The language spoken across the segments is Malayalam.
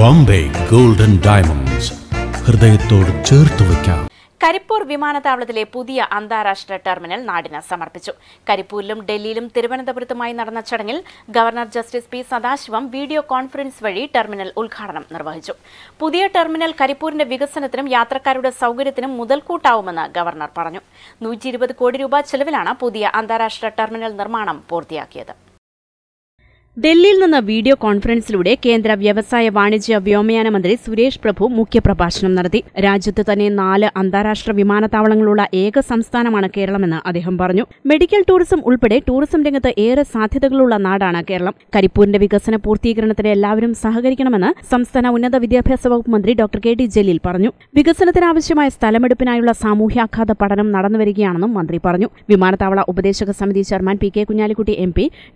Bombay golden diamonds. ഹൃദയത്തോട് ചേർത്ത് വയ്ക്കാം. കരിപ്പൂർ വിമാനത്താവളത്തിലെ പുതിയ അന്താരാഷ്ട്ര ടെർമിനൽ നാടിന് സമർപ്പിച്ചു. കരിപ്പൂരിലും ഡൽഹിയിലും തിരുവനന്തപുരത്തുമായി നടന്ന ചടങ്ങിൽ governor justice P Sadasivam video conference വഴി ടെർമിനൽ ഉദ്ഘാടനം നിർവഹിച്ചു. പുതിയ ടെർമിനൽ കരിപ്പൂരിന്റെ വികസനത്തിനും യാത്രക്കാരുടെ സൗകര്യത്തിനും മുതൽക്കൂട്ടാവുമെന്ന് ഗവർണർ പറഞ്ഞു. നൂറ്റി കോടി രൂപ ചെലവിലാണ് പുതിയ അന്താരാഷ്ട്ര ടെർമിനൽ നിർമ്മാണം പൂർത്തിയാക്കിയത്. ഡൽഹിയിൽ നിന്ന് വീഡിയോ കോൺഫറൻസിലൂടെ കേന്ദ്ര വ്യവസായ വാണിജ്യ വ്യോമയാന മന്ത്രി സുരേഷ് പ്രഭു മുഖ്യപ്രഭാഷണം നടത്തി. രാജ്യത്ത് തന്നെ നാല് അന്താരാഷ്ട്ര വിമാനത്താവളങ്ങളുള്ള ഏക സംസ്ഥാനമാണ് കേരളമെന്ന് അദ്ദേഹം പറഞ്ഞു. മെഡിക്കൽ ടൂറിസം ഉൾപ്പെടെ ടൂറിസം രംഗത്ത് ഏറെ സാധ്യതകളുള്ള നാടാണ് കേരളം. കരിപ്പൂരിന്റെ വികസന പൂർത്തീകരണത്തിന് എല്ലാവരും സഹകരിക്കണമെന്ന് സംസ്ഥാന ഉന്നത വിദ്യാഭ്യാസ വകുപ്പ് മന്ത്രി ഡോക്ടർ കെ. ടി. ജലീൽ പറഞ്ഞു. വികസനത്തിനാവശ്യമായ സ്ഥലമെടുപ്പിനായുള്ള സാമൂഹ്യാഘാത പഠനം നടന്നുവരികയാണെന്നും മന്ത്രി പറഞ്ഞു. വിമാനത്താവള ഉപദേശക സമിതി chairman P. K. Kunhalikutty M.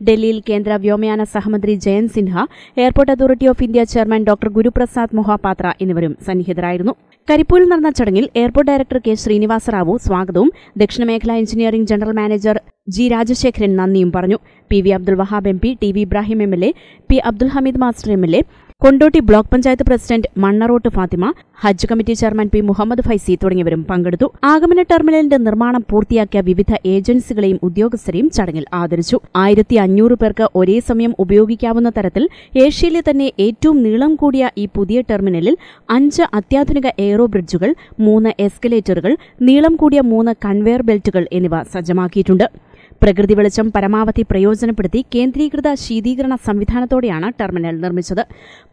ഡൽഹിയിൽ കേന്ദ്ര വ്യോമയാന സഹമന്ത്രി Jayant Sinha airport authority of India chairman doctor Guruprasad Mohapatra എന്നിവരും സന്നിഹിതരായിരുന്നു. കരിപ്പൂരിൽ നടന്ന ചടങ്ങിൽ airport director K Srinivasa Rao സ്വാഗതവും ദക്ഷിണമേഖല engineering general manager G Rajasekharan നന്ദിയും പറഞ്ഞു. P V Abdul Wahab M P T V Ibrahim M L A P Abdul Hameed master M L A Kondotty block panchayat president Mannarot Fathima Hajj committee chairman P Muhammad Faizy തുടങ്ങിയവരും പങ്കെടുത്തു. ആഗമന ടെർമിനലിന്റെ നിർമ്മാണം പൂർത്തിയാക്കിയ വിവിധ ഏജൻസികളെയും ഉദ്യോഗസ്ഥരെയും ചടങ്ങിൽ ആദരിച്ചു. ആയിരത്തി അഞ്ഞൂറ് പേർക്ക് ഒരേ സമയം ഉപയോഗിക്കാവുന്ന തരത്തിൽ ഏഷ്യയിലെ തന്നെ ഏറ്റവും നീളം കൂടിയ ഈ പുതിയ ടെർമിനലിൽ അഞ്ച് അത്യാധുനിക എയറോ ബ്രിഡ്ജുകൾ മൂന്ന് എസ്കലേറ്ററുകൾ നീളം കൂടിയ മൂന്ന് കൺവെയർ ബെൽറ്റുകൾ എന്നിവ സജ്ജമാക്കിയിട്ടുണ്ട്. പ്രകൃതി വെളിച്ചം പരമാവധി പ്രയോജനപ്പെടുത്തി കേന്ദ്രീകൃത ശീതീകരണ സംവിധാനത്തോടെയാണ് ടെർമിനൽ നിർമ്മിച്ചത്.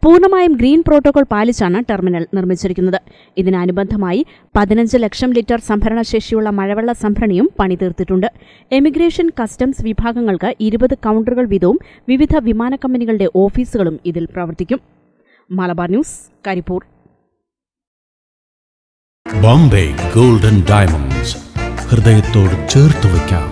പൂർണമായും ഗ്രീൻ പ്രോട്ടോകോൾ പാലിച്ചാണ് ടെർമിനൽ നിർമ്മിച്ചിരിക്കുന്നത്. ഇതിനനുബന്ധമായി പതിനഞ്ച് ലക്ഷം ലിറ്റർ സംഭരണശേഷിയുള്ള മഴവെള്ള സംഭരണിയും പണിതീർത്തിട്ടുണ്ട്. എമിഗ്രേഷൻ കസ്റ്റംസ് വിഭാഗങ്ങൾക്ക് ഇരുപത് കൗണ്ടറുകൾ വീതവും വിവിധ വിമാന കമ്പനികളുടെ ഓഫീസുകളും ഇതിൽ പ്രവർത്തിക്കും. Malabar news Karipur. Bombay golden diamonds. ഹൃദയത്തോട് ചേർത്ത് വയ്ക്കാം.